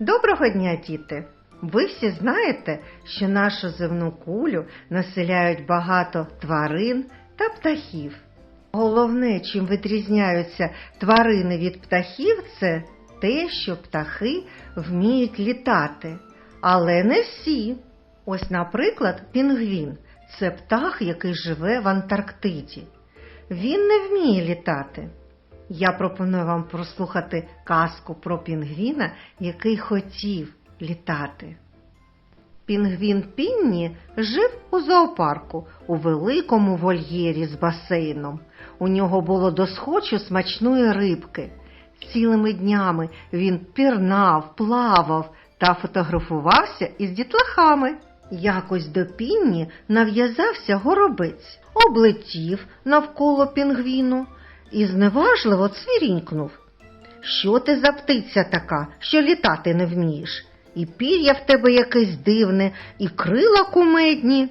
Доброго дня, діти! Ви всі знаєте, що нашу земну кулю населяють багато тварин та птахів. Головне, чим відрізняються тварини від птахів, це те, що птахи вміють літати. Але не всі. Ось, наприклад, пінгвін це птах, який живе в Антарктиді. Він не вміє літати. Я пропоную вам прослухати казку про пінгвіна, який хотів літати. Пінгвін Пінні жив у зоопарку у великому вольєрі з басейном. У нього було досхочу смачної рибки. Цілими днями він пірнав, плавав та фотографувався із дітлахами. Якось до пінні нав'язався горобець, облетів навколо пінгвіну і зневажливо цвірінькнув. Що ти за птиця така, що літати не вмієш? І пір'я в тебе якесь дивне, і крила кумедні.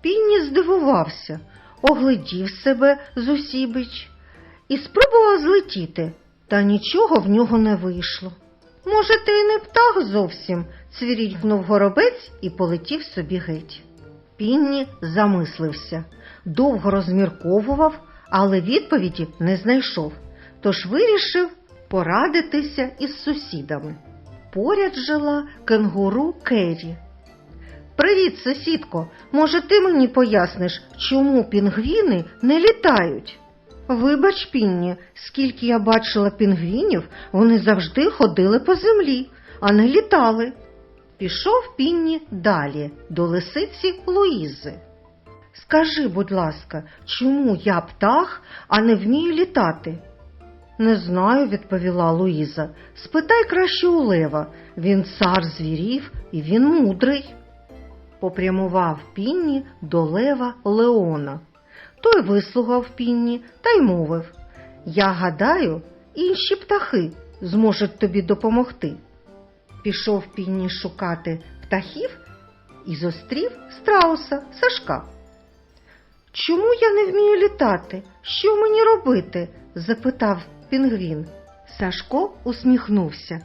Пінні здивувався, оглядів себе зусібіч і спробував злетіти, та нічого в нього не вийшло. Може, ти й не птах зовсім, цвірінькнув горобець і полетів собі геть. Пінні замислився, довго розмірковував, але відповіді не знайшов, тож вирішив порадитися із сусідами. Поряд жила кенгуру Керрі. Привіт, сусідко. Може, ти мені поясниш, чому пінгвіни не літають? Вибач, Пінні, скільки я бачила пінгвінів, вони завжди ходили по землі, а не літали. Пішов Пінні далі, до лисиці Луїзи. Скажи, будь ласка, чому я птах, а не вмію літати? Не знаю, відповіла Луїза. Спитай краще у лева. Він цар звірів і він мудрий. Попрямував Пінні до лева Леона. Той вислухав Пінні та й мовив Я гадаю, інші птахи зможуть тобі допомогти. Пішов Пінні шукати птахів і зустрів страуса Сашка. Чому я не вмію літати? Що мені робити? запитав пінгвін. Сашко усміхнувся.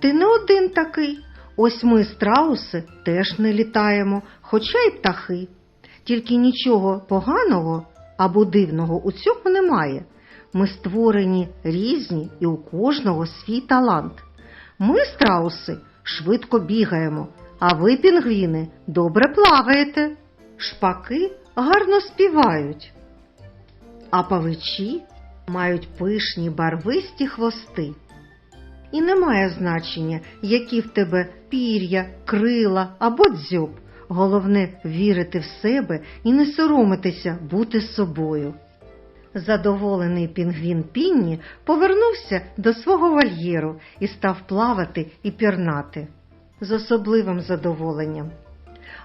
Ти не один такий. Ось ми, страуси, теж не літаємо, хоча й птахи. Тільки нічого поганого або дивного у цьому немає. Ми створені різні і у кожного свій талант. Ми, страуси, швидко бігаємо, а ви, пінгвіни, добре плаваєте. Шпаки гарно співають, а павичі мають пишні барвисті хвости. І немає значення, які в тебе пір'я, крила або дзьоб. Головне вірити в себе і не соромитися бути собою. Задоволений пінгвін Пінні повернувся до свого вольєру і став плавати і пірнати з особливим задоволенням.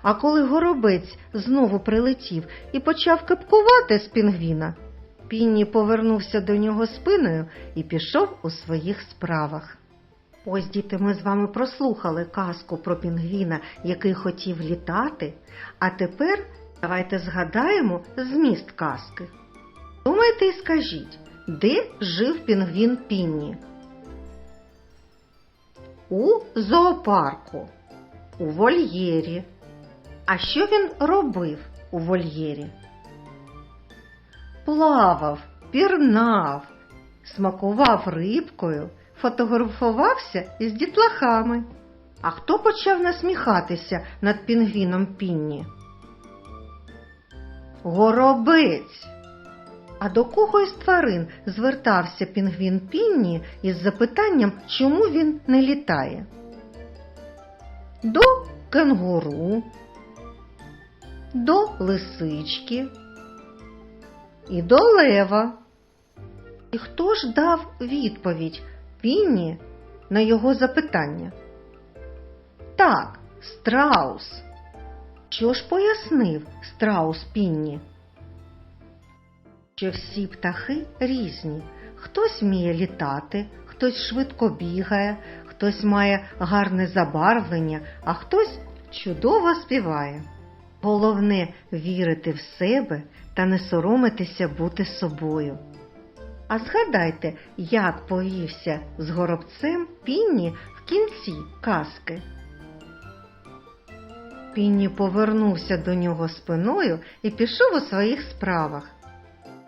А коли горобець знову прилетів і почав кипкувати з пінгвіна, Пінні повернувся до нього спиною і пішов у своїх справах. Ось, діти, ми з вами прослухали казку про пінгвіна, який хотів літати, а тепер давайте згадаємо зміст казки. Думайте і скажіть, де жив пінгвін Пінні? У зоопарку, у вольєрі. А що він робив у вольєрі? Плавав, пірнав, смакував рибкою, фотографувався із дітлахами. А хто почав насміхатися над пінгвіном Пінні? Горобець. А до кого із тварин звертався пінгвін Пінні із запитанням, чому він не літає? До кенгуру, до лисички і до лева. І хто ж дав відповідь Пінні на його запитання? Так, страус. Що ж пояснив страус Пінні? Що всі птахи різні. Хтось вміє літати, хтось швидко бігає, хтось має гарне забарвлення, а хтось чудово співає. Головне вірити в себе та не соромитися бути собою. А згадайте, як повівся з горобцем Пінні в кінці казки. Пінні повернувся до нього спиною і пішов у своїх справах.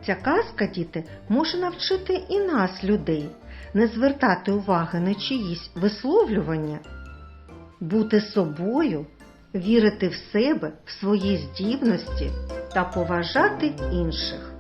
Ця казка, діти, може навчити і нас, людей, не звертати уваги на чиїсь висловлювання, бути собою, вірити в себе, в свої здібності та поважати інших.